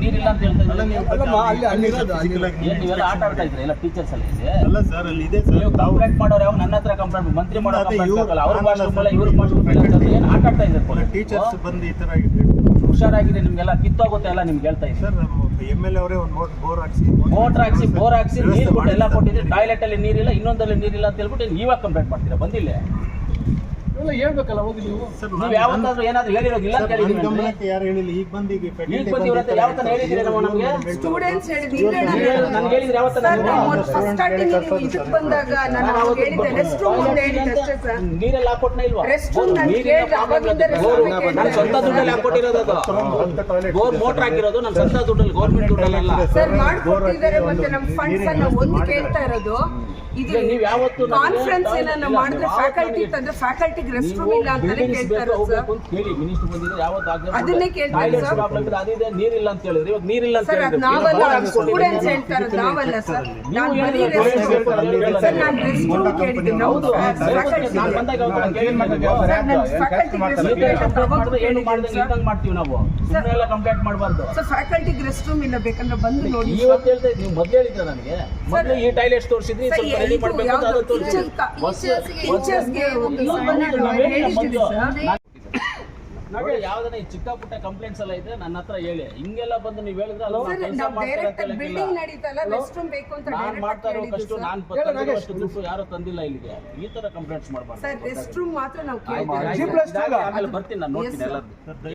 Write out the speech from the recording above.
ನೀರಿಲ್ಲ ಅಂತ ಹೇಳ್ತಾ ಇದ್ದೀರಿ ಏನ್ ಆಟ ಆಡ್ತಾ ಇದ್ದೀರಾ ಎಲ್ಲ ಟೀಚರ್ಸ್ ಅಲ್ಲ? ಸರ್ ಅಲ್ಲಿ ಇದೆ ಸರ್ ತಾವು ಕಂಪ್ಲೇಂಟ್ ಮಾಡೋರು ಯಾವ ನನ್ನ ಹತ್ರ ಕಂಪ್ಲೇಂಟ್ ಮಂತ್ರಿ ಮಾಡೋ ಅವ್ರ ಇವ್ರ ಆಟ ಆಡ್ತಾ ಇದ್ದಾರೆ ಟೀಚರ್ಸ್ ಬಂದು ಈ ತರ ಹುಷಾರಾಗಿದೆ ನಿಮ್ಗೆಲ್ಲ ಕಿತ್ತೋಗುತ್ತೆ ಎಲ್ಲ ನಿಮ್ಗೆ ಹೇಳ್ತಾ ಇದ್ದೀನಿ. ಸರ್ ಎಂ ಎಲ್ ಅವರೇ ಒಂದು ಬೋರ್ ಹಾಕ್ಸಿ ಮೋಟರ್ ಹಾಕ್ಸಿ. ಬೋರ್ ಹಾಕ್ಸಿ ನೀರು ಕೊಟ್ಟು ಎಲ್ಲ ಕೊಟ್ಟಿದ್ರೆ ಟಾಯ್ಲೆಟ್ ಅಲ್ಲಿ ನೀರಿಲ್ಲ ಇನ್ನೊಂದಲ್ಲಿ ನೀರಿಲ್ಲ ಅಂತ ಹೇಳ್ಬಿಟ್ಟು ಇವಾಗ ಕಂಪ್ಲೇಂಟ್ ಮಾಡ್ತೀರಾ? ಬಂದಿಲ್ಲ? ಹೇಳ್ಬೇಕಲ್ಲ ಹೋಗಿ ನೀವು. ಸರ್ ನೀವು ಯಾವತ್ತಾದ್ರೂ ಏನಾದ್ರು ಹೇಳಿರೋದಿಲ್ಲ ಅಂತ ನನ್ನ ಹೇಳಿದೀನಿ ಗಮನಕ್ಕೆ ಯಾರು ಹೇಳಿಲ್ಲ? ಈಗ ಬಂದು ಈಗ ಈಗ faculty ಬಂದಿವ್ರಂತ ಬಂದು ಯಾವ ಸ್ಟೂಡೆಂಟ್ಸ್ ಹೇಳಿದ್ದೀರಿ ನಮ್ಮ ನಮ್ಗೆ? ಸ್ಟೂಡೆಂಟ್ಸ್ ಹೇಳಿದ್ರು ನನ್ಗೆ ಹೇಳಿದ್ರೆ ಯಾವತ್ತ ಫಸ್ಟ್ ಸ್ಟಾರ್ಟಿಂಗ್ ನೀವು? ಇದಕ್ಕೆ ಬಂದಾಗ ನಾನು ಅವಾಗ ಹೇಳಿದ್ದೆ ರೆಸ್ಟ್ ರೂಮ್ ಅಂತ ಹೇಳಿದ್ದೆ ಅಷ್ಟೇ ಸರ್ ನೀರೆಲ್ಲ ಹಾಕೊಟ್ನ ಇಲ್ವಾ? Rest room ನಾನು ನೀರಿನ ಅವಾಗಿಂದ ಇದೆ. rest ಬೋರು room ಕೇಳ್ದೆ. ನನ್ನ ಸ್ವಂತ ದುಡ್ಡಲ್ಲಿ ಹಾಕೊಟ್ಟಿರೋದು ಅದು. ಮೋಟರ್ ಹಾಕಿರೋದು ನನ್ನ ಸ್ವಂತ ದುಡ್ಡಲ್ಲಿ ಗೌರ್ಮೆಂಟ್ ದುಡ್ಡಲ್ಲ ಸರ್ ಮಾಡ್ಕೊಟ್ಟಿದ್ದಾರೆ ಮತ್ತೆ ನಮ್ಮ ಫಂಡ್ಸ್ ಅನ್ನ ಒಂದು ಕೇಳ್ತಾ ಇರೋದು. ಇದು ನೀವು ಯಾವತ್ತೂ ಕಾನ್ಫರೆನ್ಸ್ ಏನನ್ನ ಮಾಡಿದ್ರೆ ಫ್ಯಾಕಲ್ಟಿ ತಂದ್ರೆ ಫ್ಯಾಕಲ್ಟಿಗೆ ರೆಸ್ಟ್ ರೂಮ್ ಇಲ್ಲ ಅಂತಾನೆ ಸರ್? ಅಂತ ಕೇಳಿ ಮಿನಿಸ್ಟರ್ ಬಂದಿದ್ರೆ ಯಾವತ್ತು ಅದನ್ನೇ ಕೇಳ್ತಾರೆ ಸರ್. ಅದಿದೆ ನೀರಿಲ್ಲ ಅಂತ ಹೇಳಿದ್ರೆ. ಇವಾಗ ನೀರಿಲ್ಲ ಅಂತ ಸರ್ ಅದು ನಾವಲ್ಲ. ಸ್ಟೂಡೆಂಟ್ಸ್ ನಾವಲ್ಲ ಸರ್. ನೀವು ನಾನು ಬರೀ ಹೇಳಿದ್ರೆ ರೆಸ್ಟ್ ಸರ್ ನಾನು ರೆಸ್ಟ್ ರೂಮ್ ಹೌದು ನಾನು ಬಂದಾಗ. ಸರ್ ನನ್ನ ಫ್ಯಾಕಲ್ಟಿ ರೆಸ್ಟ್ ರೂಮ್ ನೀವೇ ಮಾಡಿದ್ರೆ ಏನು ಇದ್ದಂಗೆ ಮಾಡ್ತೀವಿ ನಾವು. ಸುಮ್ಮನೆ ಎಲ್ಲ ಕಂಪ್ಲೇಂಟ್ ಮಾಡಬಾರ್ದು. ಸರ್ ಫ್ಯಾಕಲ್ಟಿಗೆ ರೆಸ್ಟ್ ರೂಮ್ ಇಲ್ಲ ಬೇಕಂದ್ರೆ ಬಂದು ನೋಡಿ ಇವತ್ತು ಹೇಳ್ತಾ ಇದ್ದೀನಿ ನೀವು ಮೊದಲು ಹೇಳಿದ್ರೆ ನನಗೆ? ಮೊದಲು ಈ ಟೈಲೆಟ್ಸ್ ತೋರಿಸಿದ್ರಿ ಸ್ವಲ್ಪ ರೆಡಿ ಮಾಡಬೇಕು ಅಂತ ತೋರಿಸಿದ್ರಿ. ಟೀಚರ್ಸ್ಗೆ ಯಾವ್ದನ್ನ ಈ ಚಿಕ್ಕ ಪುಟ್ಟ ಕಂಪ್ಲೇಂಟ್ಸ್ ಎಲ್ಲ ಇದೆ ನನ್ನ ಹತ್ರ ಹೇಳಿ. ಹಿಂಗೆಲ್ಲ ಬಂದು ನೀವು ಹೇಳಿದ್ರೆ ಅಲ್ಲ ಸರ್ ಕೆಲಸ ನಾವು ಮಾಡ್ತಾರೆ ಡೈರೆಕ್ಟ್ ಅಂತ ಬಿಲ್ಡಿಂಗ್ ನಡೀತಲ್ಲ ರೆಸ್ಟ್ ಬೇಕು ಅಂತ ನಾನ್ ಡೈರೆಕ್ಟ್ ಮಾಡ್ತಾ ಇರೋ ಕಷ್ಟ ಹೇಳಿದ್ದು ನಾನ್ ಸರ್ ದುಡ್ಡು ಯಾರು ತಂದಿಲ್ಲ ಇಲ್ಲಿಗೆ. ಈ ತರ ಕಂಪ್ಲೇಂಟ್ಸ್ ಮಾಡಬಾರ್ದು? ಆಮೇಲೆ ಬರ್ತೀನಿ ನಾನು ನೋಡ್ತೀನಿ. ಎಲ್ಲರದ್ದು